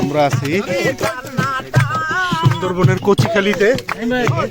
আমরা আছি সুন্দরবনের কচিখালিতে লাগবে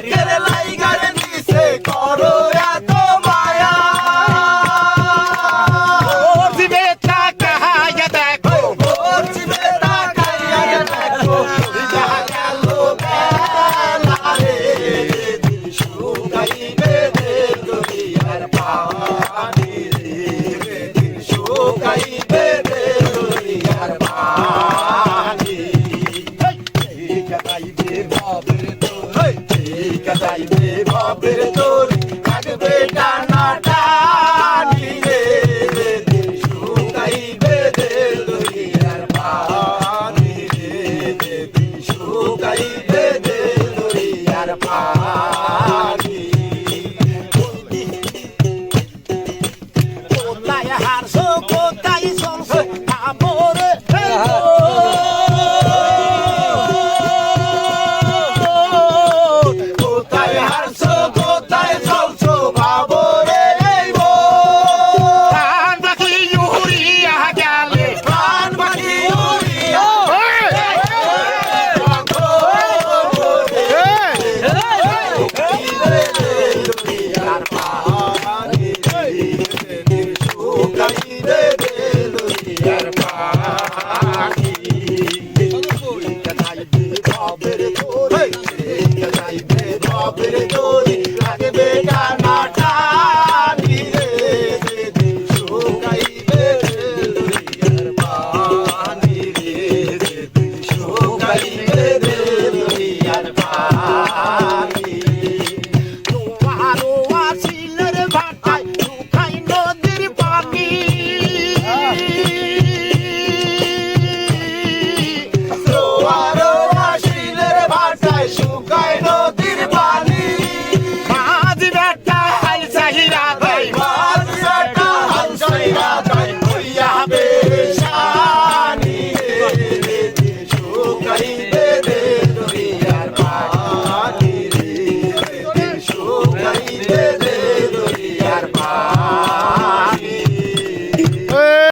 que